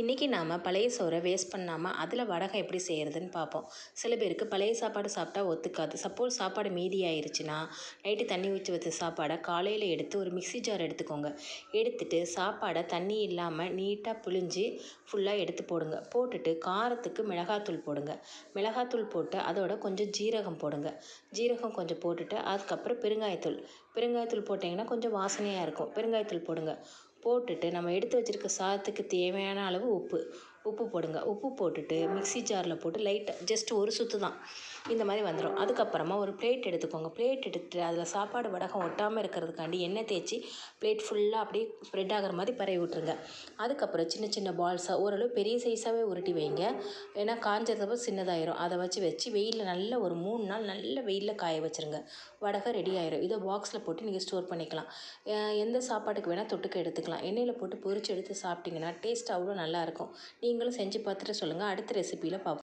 இன்றைக்கி நாம் பழைய சோறை வேஸ்ட் பண்ணாமல் அதில் வடகம் எப்படி செய்கிறதுன்னு பார்ப்போம். சில பேருக்கு பழைய சாப்பாடு சாப்பிட்டா ஒத்துக்காது. சப்போஸ் சாப்பாடு மீதி ஆயிருச்சுன்னா நைட்டு தண்ணி ஊற்றி வச்ச சாப்பாடை காலையில் எடுத்து ஒரு மிக்ஸி ஜார் எடுத்துக்கோங்க. எடுத்துட்டு சாப்பாடை தண்ணி இல்லாமல் நீட்டாக புழிஞ்சு ஃபுல்லாக எடுத்து போடுங்க. போட்டுட்டு காரத்துக்கு மிளகாத்தூள் போடுங்க. மிளகாத்தூள் போட்டு அதோட கொஞ்சம் ஜீரகம் போடுங்க. ஜீரகம் கொஞ்சம் போட்டுட்டு அதுக்கப்புறம் பெருங்காயத்தூள். பெருங்காயத்தூள் போட்டிங்கன்னா கொஞ்சம் வாசனையாக இருக்கும். பெருங்காயத்தூள் போடுங்க. போட்டுட்டு நம்ம எடுத்து வச்சுருக்க சாதத்துக்கு தேவையான அளவு உப்பு. உப்பு போடுங்க. உப்பு போட்டுட்டு மிக்ஸி ஜாரில் போட்டு லைட்டாக ஜஸ்ட் ஒரு சுற்று தான். இந்த மாதிரி வந்துடும் அதுக்கப்புறமா ஒரு பிளேட் எடுத்துக்கோங்க. பிளேட் எடுத்துட்டு அதில் சாப்பாடு வடகம் ஒட்டாமல் இருக்கிறதுக்காண்டி எண்ணெய் தேய்ச்சி பிளேட் ஃபுல்லாக அப்படியே ஸ்ப்ரெட் ஆகிற மாதிரி பரவி விட்ருங்க அதுக்கப்புறம் சின்ன சின்ன பால்ஸாக ஓரளவு பெரிய சைஸாகவே உருட்டி வைங்க. ஏன்னா காஞ்சதுக்கப்புறம் சின்னதாயிரும். அதை வச்சு வச்சு வெயிலில் நல்ல ஒரு மூணு நாள் நல்ல வெயிலில் காய வச்சுருங்க. வடகம் ரெடி ஆயிரும். இதை பாக்ஸில் போட்டு நீங்கள் ஸ்டோர் பண்ணிக்கலாம். எந்த சாப்பாட்டுக்கு வேணால் தொட்டுக்க எடுத்துக்கலாம். எண்ணெயில் போட்டு பொரிச்சு எடுத்து சாப்பிட்டிங்கன்னா டேஸ்ட் அவ்வளோ நல்லாயிருக்கும் நீங்களும் செஞ்சு பார்த்துட்டு சொல்லுங்கள் அடுத்த ரெசிப்பியில் பார்ப்போம்